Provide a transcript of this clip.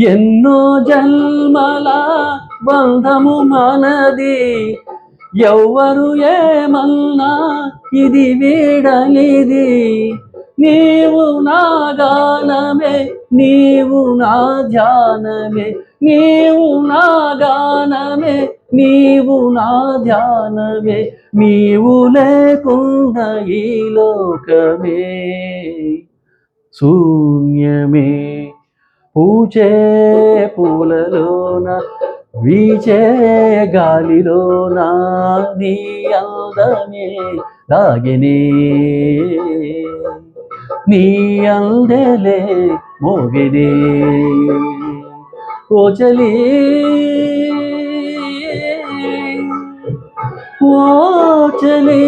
ఎన్నో జన్మల బంధము మనది. ఎవ్వరు ఏమన్నా ఇది వీడనిది. నీవు నా గానమే నీవు నా ధ్యానమే. నీవు నా గానమే నీవు నా ధ్యానమే. నీవు లేకుండా ఈ లోకమే. శూన్యమే. పూచే పూలలోన వీచే గాలిలోన నీ అందమే దాగినే నీ అందలే మోగినే. ఓచలి ఓచలే